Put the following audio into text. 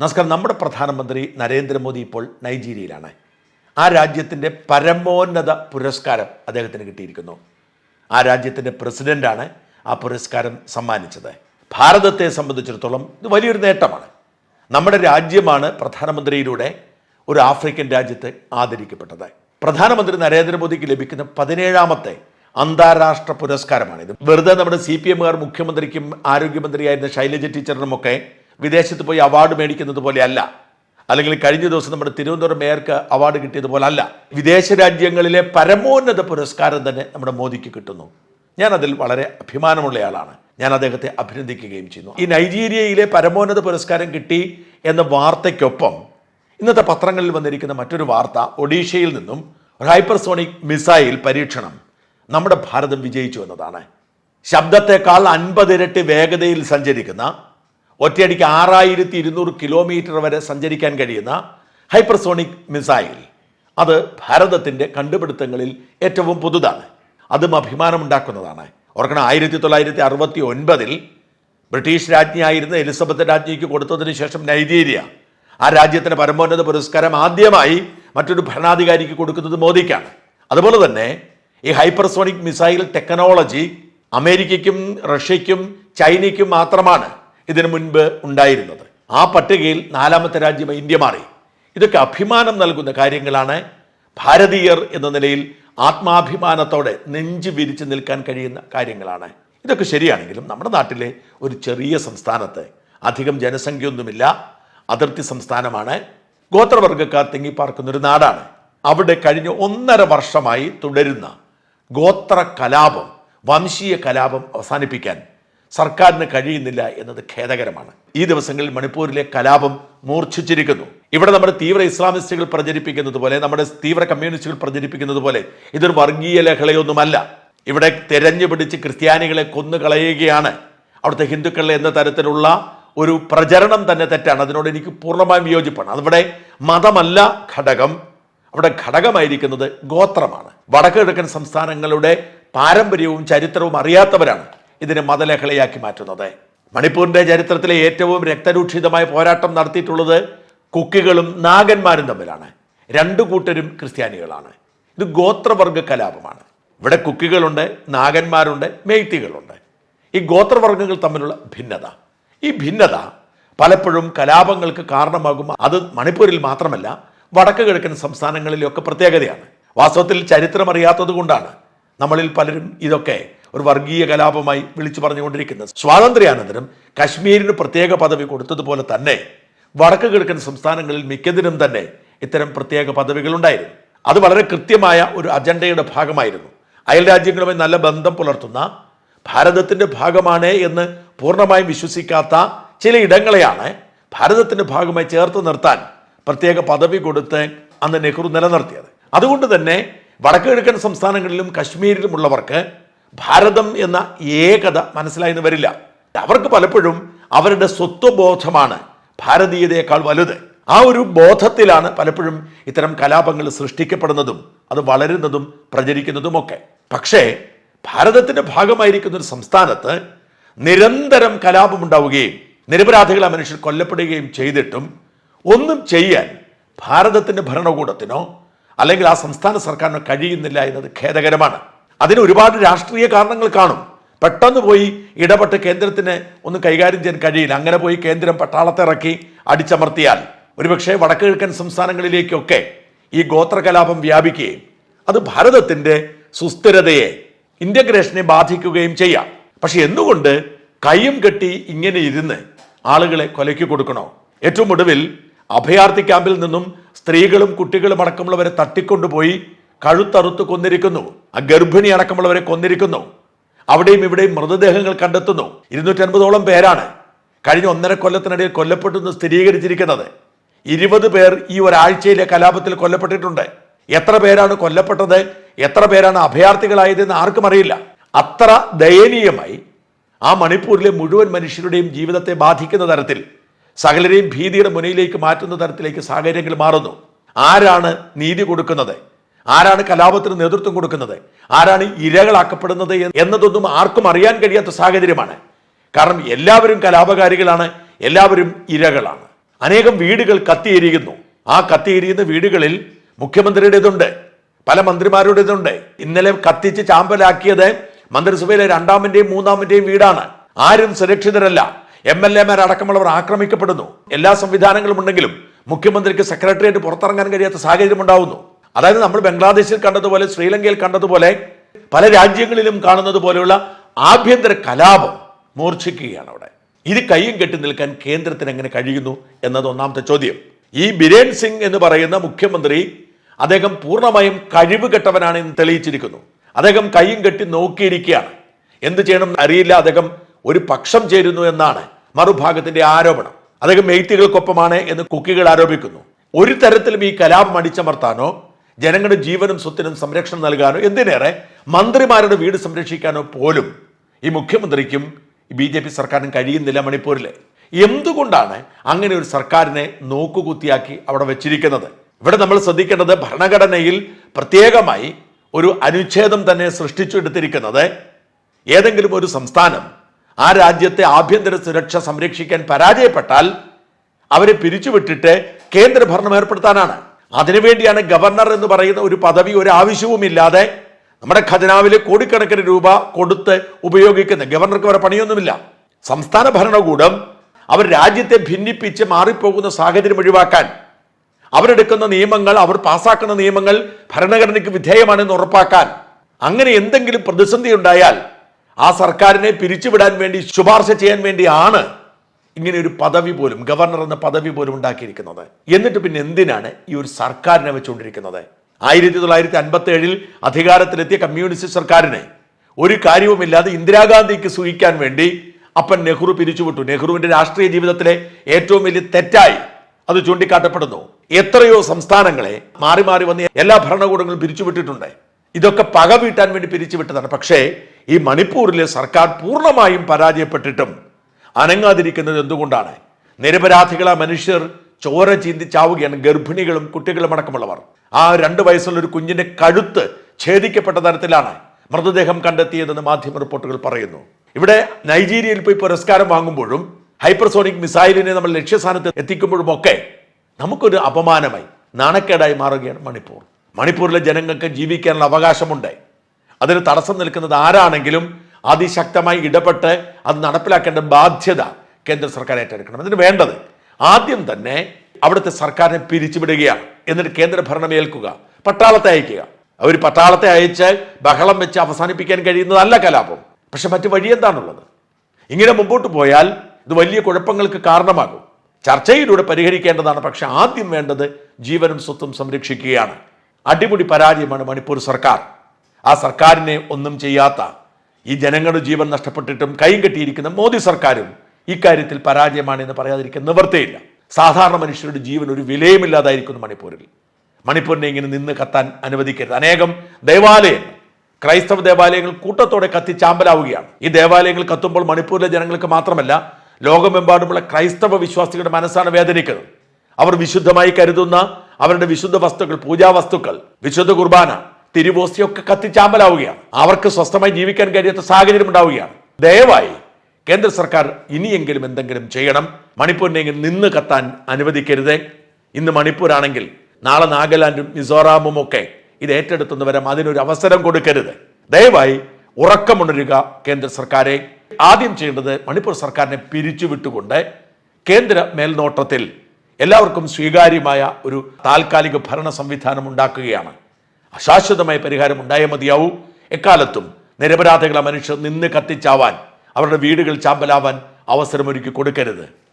നമസ്കാരം. നമ്മുടെ പ്രധാനമന്ത്രി നരേന്ദ്രമോദി ഇപ്പോൾ നൈജീരിയയിലാണ്. ആ രാജ്യത്തിന്റെ പരമോന്നത പുരസ്കാരം അദ്ദേഹത്തിന് കിട്ടിയിരിക്കുന്നു. ആ രാജ്യത്തിന്റെ പ്രസിഡന്റാണ് ആ പുരസ്കാരം സമ്മാനിച്ചത്. ഭാരതത്തെ സംബന്ധിച്ചിടത്തോളം ഇത് വലിയൊരു നേട്ടമാണ്. നമ്മുടെ രാജ്യമാണ് പ്രധാനമന്ത്രിയിലൂടെ ഒരു ആഫ്രിക്കൻ രാജ്യത്ത് ആദരിക്കപ്പെട്ടത്. പ്രധാനമന്ത്രി നരേന്ദ്രമോദിക്ക് ലഭിക്കുന്ന പതിനേഴാമത്തെ അന്താരാഷ്ട്ര പുരസ്കാരമാണിത്. വെറുതെ നമ്മുടെ സി പി എമ്മുകാർ മുഖ്യമന്ത്രിക്കും ആരോഗ്യമന്ത്രിയായിരുന്ന ശൈലജ ടീച്ചറിനുമൊക്കെ വിദേശത്ത് പോയി അവാർഡ് മേടിക്കുന്നത് പോലെയല്ല. അല്ലെങ്കിൽ കഴിഞ്ഞ ദിവസം നമ്മുടെ തിരുവനന്തപുരം മേയർക്ക് അവാർഡ് കിട്ടിയതുപോലെ അല്ല വിദേശ രാജ്യങ്ങളിലെ പരമോന്നത പുരസ്കാരം തന്നെ നമ്മുടെ മോദിക്ക് കിട്ടുന്നു. ഞാൻ അതിൽ വളരെ അഭിമാനമുള്ളയാളാണ് ഞാൻ അദ്ദേഹത്തെ അഭിനന്ദിക്കുകയും ചെയ്യുന്നു. ഈ നൈജീരിയയിലെ പരമോന്നത പുരസ്കാരം കിട്ടി എന്ന വാർത്തയ്ക്കൊപ്പം ഇന്നത്തെ പത്രങ്ങളിൽ വന്നിരിക്കുന്ന മറ്റൊരു വാർത്ത ഒഡീഷയിൽ നിന്നും ഒരു ഹൈപ്പർസോണിക് മിസൈൽ പരീക്ഷണം നമ്മുടെ ഭാരതം വിജയിച്ചു എന്നതാണ്. ശബ്ദത്തെക്കാൾ അൻപതിരട്ടി വേഗതയിൽ സഞ്ചരിക്കുന്ന ഒറ്റയടിക്ക് ആറായിരത്തി ഇരുന്നൂറ് കിലോമീറ്റർ വരെ സഞ്ചരിക്കാൻ കഴിയുന്ന ഹൈപ്പർസോണിക് മിസൈൽ. അത് ഭാരതത്തിന്റെ കണ്ടുപിടുത്തങ്ങളിൽ ഏറ്റവും പുതുതാണ്. അതും അഭിമാനമുണ്ടാക്കുന്നതാണ്. ഓർക്കണം ആയിരത്തി തൊള്ളായിരത്തി അറുപത്തി ഒൻപതിൽ ബ്രിട്ടീഷ് രാജ്ഞിയായിരുന്ന എലിസബത്ത് രാജ്ഞിക്ക് കൊടുത്തതിന് ശേഷം നൈജീരിയ. ആ രാജ്യത്തിന് പരമോന്നത പുരസ്കാരം ആദ്യമായി മറ്റൊരു ഭരണാധികാരിക്ക് കൊടുക്കുന്നത് മോദിക്കാണ്. അതുപോലെ തന്നെ ഈ ഹൈപ്പർസോണിക് മിസൈൽ ടെക്നോളജി അമേരിക്കയ്ക്കും റഷ്യയ്ക്കും ചൈനയ്ക്കും മാത്രമാണ്. ഇതിനു മുൻപ് ഉണ്ടായിരുന്നത്. ആ പട്ടികയിൽ നാലാമത്തെ രാജ്യം ഇന്ത്യ മാറി. ഇതൊക്കെ അഭിമാനം നൽകുന്ന കാര്യങ്ങളാണ്. ഭാരതീയർ എന്ന നിലയിൽ ആത്മാഭിമാനത്തോടെ നെഞ്ചു വിരിച്ചു നിൽക്കാൻ കഴിയുന്ന കാര്യങ്ങളാണ്. ഇതൊക്കെ ശരിയാണെങ്കിലും നമ്മുടെ നാട്ടിലെ ഒരു ചെറിയ സംസ്ഥാനത്ത് അധികം ജനസംഖ്യയൊന്നുമില്ല. അതിർത്തി സംസ്ഥാനമാണ്. ഗോത്രവർഗക്കാർ തിങ്ങിപ്പാർക്കുന്ന ഒരു നാടാണ്. അവിടെ കഴിഞ്ഞ ഒന്നര വർഷമായി തുടരുന്ന ഗോത്ര കലാപം വംശീയ കലാപം അവസാനിപ്പിക്കാൻ സർക്കാരിന് കഴിയുന്നില്ല എന്നത് ഖേദകരമാണ്. ഈ ദിവസങ്ങളിൽ മണിപ്പൂരിലെ കലാപം മൂർച്ഛിച്ചിരിക്കുന്നു. ഇവിടെ നമ്മുടെ തീവ്ര ഇസ്ലാമിസ്റ്റുകൾ പ്രചരിപ്പിക്കുന്നത് പോലെ നമ്മുടെ തീവ്ര കമ്മ്യൂണിസ്റ്റുകൾ പ്രചരിപ്പിക്കുന്നത് പോലെ ഇതൊരു വർഗീയ ലഹളയൊന്നുമല്ല. ഇവിടെ തെരഞ്ഞു പിടിച്ച് ക്രിസ്ത്യാനികളെ കൊന്നുകളയുകയാണ്. അവിടുത്തെ ഹിന്ദുക്കളെ എന്ന തരത്തിലുള്ള ഒരു പ്രചരണം തന്നെ തെറ്റാണ്. അതിനോട് എനിക്ക് പൂർണമായും വിയോജിപ്പാണ് അതിവിടെ മതമല്ല ഘടകം. അവിടെ ഘടകമായിരിക്കുന്നത് ഗോത്രമാണ്. വടക്കു കിഴക്കൻ സംസ്ഥാനങ്ങളുടെ പാരമ്പര്യവും ചരിത്രവും അറിയാത്തവരാണ്. ഇതിനെ മതലഹളയാക്കി മാറ്റുന്നത്. മണിപ്പൂരിന്റെ ചരിത്രത്തിലെ ഏറ്റവും രക്തരൂക്ഷിതമായ പോരാട്ടം നടത്തിയിട്ടുള്ളത് കുക്കികളും നാഗന്മാരും തമ്മിലാണ്. രണ്ടു കൂട്ടരും ക്രിസ്ത്യാനികളാണ്. ഇത് ഗോത്രവർഗ കലാപമാണ്. ഇവിടെ കുക്കികളുണ്ട് നാഗന്മാരുണ്ട് മെയ്ത്തികളുണ്ട്. ഈ ഗോത്രവർഗങ്ങൾ തമ്മിലുള്ള ഭിന്നത. ഈ ഭിന്നത പലപ്പോഴും കലാപങ്ങൾക്ക് കാരണമാകും. അത് മണിപ്പൂരിൽ മാത്രമല്ല വടക്ക് കിഴക്കൻ സംസ്ഥാനങ്ങളിലൊക്കെ പ്രത്യേകതയാണ്. വാസ്തവത്തിൽ ചരിത്രം അറിയാത്തത് കൊണ്ടാണ് നമ്മളിൽ പലരും ഇതൊക്കെ ഒരു വർഗീയ കലാപമായി വിളിച്ചു പറഞ്ഞുകൊണ്ടിരിക്കുന്നത്. സ്വാതന്ത്ര്യാനന്തരം കശ്മീരിന് പ്രത്യേക പദവി കൊടുത്തതുപോലെ തന്നെ വടക്ക് കിഴക്കൻ സംസ്ഥാനങ്ങളിൽ മിക്കതിനും തന്നെ ഇത്തരം പ്രത്യേക പദവികൾ ഉണ്ടായിരുന്നു. അത് വളരെ കൃത്യമായ ഒരു അജണ്ടയുടെ ഭാഗമായിരുന്നു. അയൽ രാജ്യങ്ങളുമായി നല്ല ബന്ധം പുലർത്തുന്ന ഭാരതത്തിന്റെ ഭാഗമാണ് എന്ന് പൂർണമായും വിശ്വസിക്കാത്ത ചില ഇടങ്ങളെയാണ് ഭാരതത്തിന്റെ ഭാഗമായി ചേർത്ത് നിർത്താൻ പ്രത്യേക പദവി കൊടുത്ത് അന്ന് നെഹ്റു നിലനിർത്തിയത്. അതുകൊണ്ട് തന്നെ വടക്ക് കിഴക്കൻ സംസ്ഥാനങ്ങളിലും കശ്മീരിലുമുള്ളവർക്ക് ഭാരതം എന്ന ഏകത മനസ്സിലായി എന്ന് വരില്ല. അവർക്ക് പലപ്പോഴും അവരുടെ സ്വത്വബോധമാണ് ഭാരതീയതയേക്കാൾ വലുത്. ആ ഒരു ബോധത്തിലാണ് പലപ്പോഴും ഇത്തരം കലാപങ്ങൾ സൃഷ്ടിക്കപ്പെടുന്നതും അത് വളരുന്നതും പ്രചരിക്കുന്നതുമൊക്കെ. പക്ഷേ ഭാരതത്തിന്റെ ഭാഗമായിരിക്കുന്ന ഒരു സംസ്ഥാനത്ത് നിരന്തരം കലാപമുണ്ടാവുകയും നിരപരാധികളെ മനുഷ്യർ കൊല്ലപ്പെടുകയും ചെയ്തിട്ടും ഒന്നും ചെയ്യാൻ ഭാരതത്തിന്റെ ഭരണകൂടത്തിനോ അല്ലെങ്കിൽ ആ സംസ്ഥാന സർക്കാരിനോ കഴിയുന്നില്ല എന്നത് ഖേദകരമാണ്. അതിന് ഒരുപാട് രാഷ്ട്രീയ കാരണങ്ങൾ കാണും. പെട്ടെന്ന് പോയി ഇടപെട്ട് കേന്ദ്രത്തിന് ഒന്ന് കൈകാര്യം ചെയ്യാൻ കഴിയില്ല. അങ്ങനെ പോയി കേന്ദ്രം പട്ടാളത്തെ ഇറക്കി അടിച്ചമർത്തിയാൽ. ഒരുപക്ഷെ വടക്ക് കിഴക്കൻ സംസ്ഥാനങ്ങളിലേക്കൊക്കെ ഈ ഗോത്രകലാപം വ്യാപിക്കുകയും അത് ഭാരതത്തിന്റെ സുസ്ഥിരതയെ ഇന്റഗ്രേഷനെ ബാധിക്കുകയും ചെയ്യാം. പക്ഷെ എന്തുകൊണ്ട് കയ്യും കെട്ടി ഇങ്ങനെ ഇരുന്ന് ആളുകളെ കൊലയ്ക്ക് കൊടുക്കണോ? ഏറ്റവും ഒടുവിൽ അഭയാർത്ഥി ക്യാമ്പിൽ നിന്നും സ്ത്രീകളും കുട്ടികളും അടക്കമുള്ളവരെ തട്ടിക്കൊണ്ടുപോയി കഴുത്തറുത്ത് കൊന്നിരിക്കുന്നു. ആ ഗർഭിണി അടക്കമുള്ളവരെ കൊന്നിരിക്കുന്നു. അവിടെയും ഇവിടെയും മൃതദേഹങ്ങൾ കണ്ടെത്തുന്നു. ഇരുന്നൂറ്റി അൻപതോളം പേരാണ് കഴിഞ്ഞ ഒന്നര കൊല്ലത്തിനിടയിൽ കൊല്ലപ്പെട്ടെന്ന് സ്ഥിരീകരിച്ചിരിക്കുന്നത്. ഇരുപത് പേർ ഈ ഒരാഴ്ചയിലെ കലാപത്തിൽ കൊല്ലപ്പെട്ടിട്ടുണ്ട്. എത്ര പേരാണ് കൊല്ലപ്പെട്ടത്? എത്ര പേരാണ് അഭയാർത്ഥികളായതെന്ന് ആർക്കും അറിയില്ല. അത്ര ദയനീയമായി ആ മണിപ്പൂരിലെ മുഴുവൻ മനുഷ്യരുടെയും ജീവിതത്തെ ബാധിക്കുന്ന തരത്തിൽ സകലരെയും ഭീതിയുടെ മുനയിലേക്ക് മാറ്റുന്ന തരത്തിലേക്ക് സാഹചര്യങ്ങൾ മാറുന്നു. ആരാണ് നീതി കൊടുക്കുന്നത്? ആരാണ് കലാപത്തിന് നേതൃത്വം കൊടുക്കുന്നത്? ആരാണ് ഇരകളാക്കപ്പെടുന്നത് എന്നതൊന്നും ആർക്കും അറിയാൻ കഴിയാത്ത സാഹചര്യമാണ്. കാരണം എല്ലാവരും കലാപകാരികളാണ് എല്ലാവരും ഇരകളാണ്. അനേകം വീടുകൾ കത്തിയെരിയുന്നു. ആ കത്തിയെരിയുന്ന വീടുകളിൽ മുഖ്യമന്ത്രിയുടേതുണ്ട് പല മന്ത്രിമാരുടേതുണ്ട്. ഇന്നലെ കത്തിച്ച് ചാമ്പലാക്കിയത് മന്ത്രിസഭയിലെ രണ്ടാമന്റെയും മൂന്നാമന്റെയും വീടാണ്. ആരും സുരക്ഷിതരല്ല. എം എൽ എമാർ അടക്കമുള്ളവർ ആക്രമിക്കപ്പെടുന്നു. എല്ലാ സംവിധാനങ്ങളും ഉണ്ടെങ്കിലും മുഖ്യമന്ത്രിക്ക് സെക്രട്ടേറിയറ്റ് പുറത്തിറങ്ങാൻ കഴിയാത്ത സാഹചര്യം ഉണ്ടാവുന്നു. അതായത് നമ്മൾ ബംഗ്ലാദേശിൽ കണ്ടതുപോലെ ശ്രീലങ്കയിൽ കണ്ടതുപോലെ പല രാജ്യങ്ങളിലും കാണുന്നത് പോലെയുള്ള ആഭ്യന്തര കലാപം മൂർച്ഛിക്കുകയാണ് അവിടെ. ഇത് കൈയും കെട്ടി നിൽക്കാൻ കേന്ദ്രത്തിന് എങ്ങനെ കഴിയുന്നു എന്നത് ഒന്നാമത്തെ ചോദ്യം. ഈ ബിരേൻ സിംഗ് എന്ന് പറയുന്ന മുഖ്യമന്ത്രി അദ്ദേഹം പൂർണമായും കഴിവ് കെട്ടവനാണ് എന്ന് തെളിയിച്ചിരിക്കുന്നു. അദ്ദേഹം കൈയും കെട്ടി നോക്കിയിരിക്കുകയാണ്. എന്ത് ചെയ്യണം അറിയില്ല അദ്ദേഹം ഒരു പക്ഷം ചേരുന്നു എന്നാണ് മറുഭാഗത്തിന്റെ ആരോപണം. അദ്ദേഹം എയ്ത്തികൾക്കൊപ്പമാണ് എന്ന് കുക്കികൾ ആരോപിക്കുന്നു. ഒരു തരത്തിലും ഈ കലാപം അടിച്ചമർത്താനോ ജനങ്ങളുടെ ജീവനും സ്വത്തിനും സംരക്ഷണം നൽകാനോ എന്തിനേറെ മന്ത്രിമാരുടെ വീട് സംരക്ഷിക്കാനോ പോലും ഈ മുഖ്യമന്ത്രിക്കും ബി ജെ പി സർക്കാരിനും കഴിയുന്നില്ല മണിപ്പൂരിലെ. എന്തുകൊണ്ടാണ് അങ്ങനെ ഒരു സർക്കാരിനെ നോക്കുകുത്തിയാക്കി അവിടെ വെച്ചിരിക്കുന്നത്? ഇവിടെ നമ്മൾ ശ്രദ്ധിക്കേണ്ടത് ഭരണഘടനയിൽ പ്രത്യേകമായി ഒരു അനുച്ഛേദം തന്നെ സൃഷ്ടിച്ചെടുത്തിരിക്കുന്നത് ഏതെങ്കിലും ഒരു സംസ്ഥാനം ആ രാജ്യത്തെ ആഭ്യന്തര സുരക്ഷ സംരക്ഷിക്കാൻ പരാജയപ്പെട്ടാൽ അവരെ പിരിച്ചുവിട്ടിട്ട് കേന്ദ്രഭരണം ഏർപ്പെടുത്താനാണ്. അതിനുവേണ്ടിയാണ് ഗവർണർ എന്ന് പറയുന്ന ഒരു പദവി ഒരു ആവശ്യവുമില്ലാതെ നമ്മുടെ ഖജനാവിൽ കോടിക്കണക്കിന് രൂപ കൊടുത്ത് ഉപയോഗിക്കുന്നത് ഗവർണർക്ക് വരെ പണിയൊന്നുമില്ല. സംസ്ഥാന ഭരണകൂടം അവർ രാജ്യത്തെ ഭിന്നിപ്പിച്ച് മാറിപ്പോകുന്ന സാഹചര്യം ഒഴിവാക്കാൻ അവരെടുക്കുന്ന നിയമങ്ങൾ അവർ പാസാക്കുന്ന നിയമങ്ങൾ ഭരണഘടനയ്ക്ക് വിധേയമാണെന്ന് ഉറപ്പാക്കാൻ അങ്ങനെ എന്തെങ്കിലും പ്രതിസന്ധി ഉണ്ടായാൽ ആ സർക്കാരിനെ പിരിച്ചുവിടാൻ വേണ്ടി ശുപാർശ ചെയ്യാൻ വേണ്ടിയാണ് ഇങ്ങനെ ഒരു പദവി പോലും ഗവർണർ എന്ന പദവി പോലും ഉണ്ടാക്കിയിരിക്കുന്നത്. എന്നിട്ട് പിന്നെ എന്തിനാണ് ഈ ഒരു സർക്കാരിനെ വെച്ചുകൊണ്ടിരിക്കുന്നത്? ആയിരത്തി തൊള്ളായിരത്തി അൻപത്തി ഏഴിൽ അധികാരത്തിലെത്തിയ കമ്മ്യൂണിസ്റ്റ് സർക്കാരിനെ ഒരു കാര്യവുമില്ലാതെ ഇന്ദിരാഗാന്ധിക്ക് സൂഹിക്കാൻ വേണ്ടി അപ്പൻ നെഹ്റു പിരിച്ചുവിട്ടു. നെഹ്റുവിന്റെ രാഷ്ട്രീയ ജീവിതത്തിലെ ഏറ്റവും വലിയ തെറ്റായി അത് ചൂണ്ടിക്കാട്ടപ്പെടുന്നു. എത്രയോ സംസ്ഥാനങ്ങളെ മാറി മാറി വന്ന എല്ലാ ഭരണകൂടങ്ങളും പിരിച്ചുവിട്ടിട്ടുണ്ട്. ഇതൊക്കെ പക വീട്ടാൻ വേണ്ടി പിരിച്ചുവിട്ടതാണ്. പക്ഷേ ഈ മണിപ്പൂരിലെ സർക്കാർ പൂർണമായും പരാജയപ്പെട്ടിട്ടും അനങ്ങാതിരിക്കുന്നത് എന്തുകൊണ്ടാണ്? നിരപരാധികളായ മനുഷ്യർ ചോര ചീന്തി ചാവുകയാണ്. ഗർഭിണികളും കുട്ടികളും അടക്കമുള്ളവർ. ആ രണ്ട് വയസ്സുള്ള ഒരു കുഞ്ഞിന്റെ കഴുത്ത് ഛേദിക്കപ്പെട്ട തരത്തിലാണ് മൃതദേഹം കണ്ടെത്തിയതെന്ന് മാധ്യമ റിപ്പോർട്ടുകൾ പറയുന്നു. ഇവിടെ നൈജീരിയയിൽ പോയി പുരസ്കാരം വാങ്ങുമ്പോഴും ഹൈപ്പർസോണിക് മിസൈലിനെ നമ്മൾ ലക്ഷ്യസ്ഥാനത്ത് എത്തിക്കുമ്പോഴും ഒക്കെ നമുക്കൊരു അപമാനമായി നാണക്കേടായി മാറുകയാണ് മണിപ്പൂർ. മണിപ്പൂരിലെ ജനങ്ങൾക്ക് ജീവിക്കാനുള്ള അവകാശമുണ്ട്. അതിന് തടസ്സം നിൽക്കുന്നത് ആരാണെങ്കിലും അതിശക്തമായി ഇടപെട്ട് അത് നടപ്പിലാക്കേണ്ട ബാധ്യത കേന്ദ്ര സർക്കാർ ഏറ്റെടുക്കണം. അതിന് വേണ്ടത് ആദ്യം തന്നെ അവിടുത്തെ സർക്കാരിനെ പിരിച്ചുവിടുകയാണ് എന്നിട്ട് കേന്ദ്ര ഭരണം ഏൽക്കുക പട്ടാളത്തെ അയക്കുക. അവർ പട്ടാളത്തെ അയച്ച് ബഹളം വെച്ച് അവസാനിപ്പിക്കാൻ കഴിയുന്നതല്ല കലാപം. പക്ഷെ മറ്റു വഴി എന്താണുള്ളത്? ഇങ്ങനെ മുമ്പോട്ട് പോയാൽ ഇത് വലിയ കുഴപ്പങ്ങൾക്ക് കാരണമാകും. ചർച്ചയിലൂടെ പരിഹരിക്കേണ്ടതാണ്. പക്ഷെ ആദ്യം വേണ്ടത് ജീവനും സ്വത്തും സംരക്ഷിക്കുകയാണ്. അടിമുടി പരാജയമാണ് മണിപ്പൂർ സർക്കാർ. ആ സർക്കാരിനെ ഒന്നും ചെയ്യാത്ത ഈ ജനങ്ങളുടെ ജീവൻ നഷ്ടപ്പെട്ടിട്ടും കൈയും കെട്ടിയിരിക്കുന്ന മോദി സർക്കാരും ഇക്കാര്യത്തിൽ പരാജയമാണ് എന്ന് പറയാതിരിക്കാൻ നിവർത്തിയില്ല. സാധാരണ മനുഷ്യരുടെ ജീവൻ ഒരു വിലയുമില്ലാതായിരിക്കുന്നു മണിപ്പൂരിൽ. മണിപ്പൂരിനെ ഇങ്ങനെ നിന്ന് കത്താൻ അനുവദിക്കരുത്. അനേകം ദേവാലയങ്ങൾ ക്രൈസ്തവ ദേവാലയങ്ങൾ കൂട്ടത്തോടെ കത്തി ചാമ്പലാവുകയാണ്. ഈ ദേവാലയങ്ങൾ കത്തുമ്പോൾ മണിപ്പൂരിലെ ജനങ്ങൾക്ക് മാത്രമല്ല ലോകമെമ്പാടുമുള്ള ക്രൈസ്തവ വിശ്വാസികളുടെ മനസ്സാണ് വേദനിക്കുന്നത്. അവർ വിശുദ്ധമായി കരുതുന്ന അവരുടെ വിശുദ്ധ വസ്തുക്കൾ പൂജാ വസ്തുക്കൾ വിശുദ്ധ കുർബാന തിരുവോസ്തിയൊക്കെ കത്തിച്ചാമ്പലാവുകയാണ്. അവർക്ക് സ്വസ്ഥമായി ജീവിക്കാൻ കഴിയാത്ത സാഹചര്യം ഉണ്ടാവുകയാണ്. ദയവായി കേന്ദ്ര സർക്കാർ ഇനിയെങ്കിലും എന്തെങ്കിലും ചെയ്യണം. മണിപ്പൂരിനെ നിന്ന് കത്താൻ അനുവദിക്കരുത്. ഇന്ന് മണിപ്പൂരാണെങ്കിൽ നാളെ നാഗാലാൻഡും മിസോറാമും ഒക്കെ ഇത് ഏറ്റെടുത്തുന്നവരും അതിനൊരു അവസരം കൊടുക്കരുത്. ദയവായി ഉറക്കമുണരുക കേന്ദ്ര സർക്കാരെ. ആദ്യം ചെയ്യേണ്ടത് മണിപ്പൂർ സർക്കാരിനെ പിരിച്ചുവിട്ടുകൊണ്ട് കേന്ദ്ര മേൽനോട്ടത്തിൽ എല്ലാവർക്കും സ്വീകാര്യമായ ഒരു താൽക്കാലിക ഭരണ സംവിധാനം ഉണ്ടാക്കുകയാണ്. അശാശ്വതമായ പരിഹാരം ഉണ്ടായേ മതിയാവൂ. എക്കാലത്തും നിരപരാധികളെ മനുഷ്യർ നിന്ന് കത്തിച്ചാവാൻ അവരുടെ വീടുകൾ ചാമ്പലാവാൻ അവസരമൊരുക്കി കൊടുക്കരുത്.